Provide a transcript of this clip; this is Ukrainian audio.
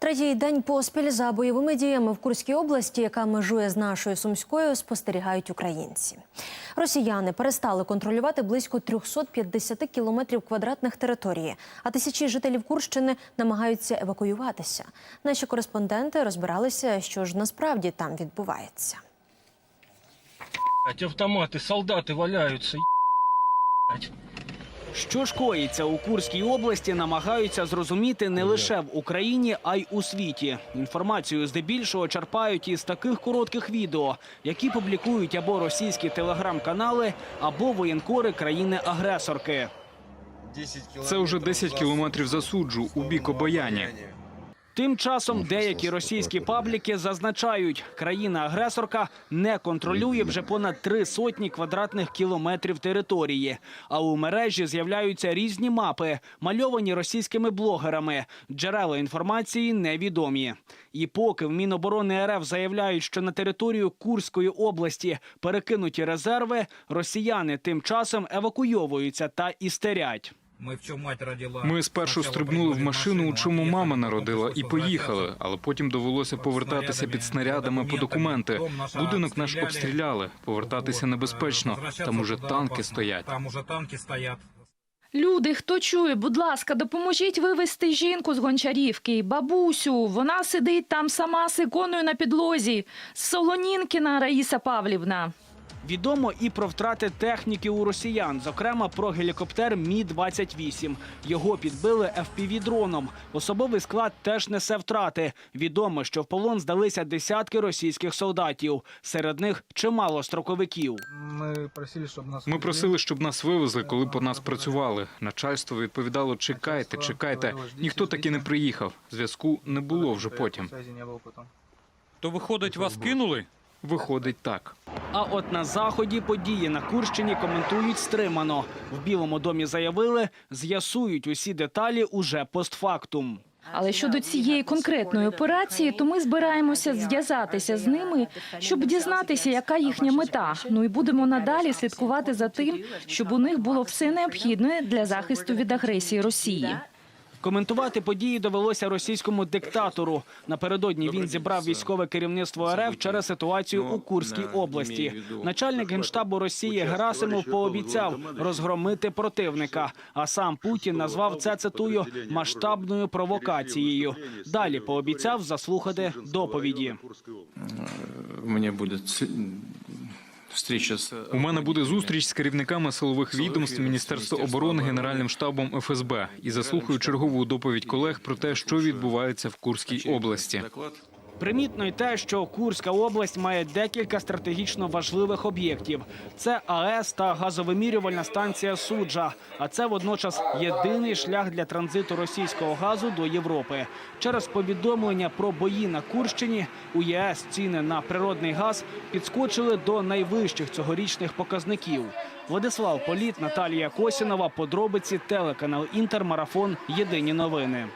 Третій день поспіль за бойовими діями в Курській області, яка межує з нашою сумською, спостерігають українці. Росіяни перестали контролювати близько 350 кілометрів квадратних території, а тисячі жителів Курщини намагаються евакуюватися. Наші кореспонденти розбиралися, що ж насправді там відбувається. Солдаты валяются. ебать. Що ж коїться у Курській області, намагаються зрозуміти не лише в Україні, а й у світі. Інформацію здебільшого черпають із таких коротких відео, які публікують або російські телеграм-канали, або воєнкори країни-агресорки. Це вже 10 кілометрів засуджу у бік обояння. Тим часом деякі російські пабліки зазначають, країна-агресорка не контролює вже понад три сотні квадратних кілометрів території. А у мережі з'являються різні мапи, мальовані російськими блогерами. Джерела інформації невідомі. І поки в Міноборони РФ заявляють, що на територію Курської області перекинуті резерви, росіяни тим часом евакуйовуються та істерять. Ми в чому мать родила. Ми спершу стрибнули в машину, у чому мама народила, і поїхали. Але потім довелося повертатися під снарядами по документи. Будинок наш обстріляли. Повертатися небезпечно. Там уже танки стоять. Там уже танки стоять. Люди, хто чує, будь ласка, допоможіть вивезти жінку з Гончарівки. Бабусю, вона сидить там сама з іконою на підлозі. Солонінкіна Раїса Павлівна. Відомо і про втрати техніки у росіян, зокрема про гелікоптер Мі 28 Його підбили fpv дроном Особовий склад теж несе втрати. Відомо, що в полон здалися десятки російських солдатів. Серед них чимало строковиків. Ми просили, щоб нас Ми просили, щоб нас вивезли, коли по нас працювали. Начальство відповідало: чекайте, чекайте. Ніхто таки не приїхав. Зв'язку не було вже потім. То виходить, вас кинули? Виходить так. А от на заході події на Курщині коментують стримано. В Білому домі заявили, з'ясують усі деталі уже постфактум. Але щодо цієї конкретної операції, то ми збираємося зв'язатися з ними, щоб дізнатися, яка їхня мета. Ну і будемо надалі слідкувати за тим, щоб у них було все необхідне для захисту від агресії Росії. Коментувати події довелося російському диктатору. Напередодні він зібрав військове керівництво РФ через ситуацію у Курській області. Начальник генштабу Росії Герасимов пообіцяв розгромити противника. А сам Путін назвав це цитую масштабною провокацією. Далі пообіцяв заслухати доповіді. у меня У мене буде зустріч з керівниками силових відомств Міністерства оборони Генеральним штабом ФСБ. І заслухаю чергову доповідь колег про те, що відбувається в Курській області. Примітно й те, що Курська область має декілька стратегічно важливих об'єктів: це АЕС та газовимірювальна станція суджа. А це водночас єдиний шлях для транзиту російського газу до Європи. Через повідомлення про бої на Курщині у ЄС ціни на природний газ підскочили до найвищих цьогорічних показників. Владислав Політ, Наталія Косінова. Подробиці телеканал Інтермарафон. Єдині новини.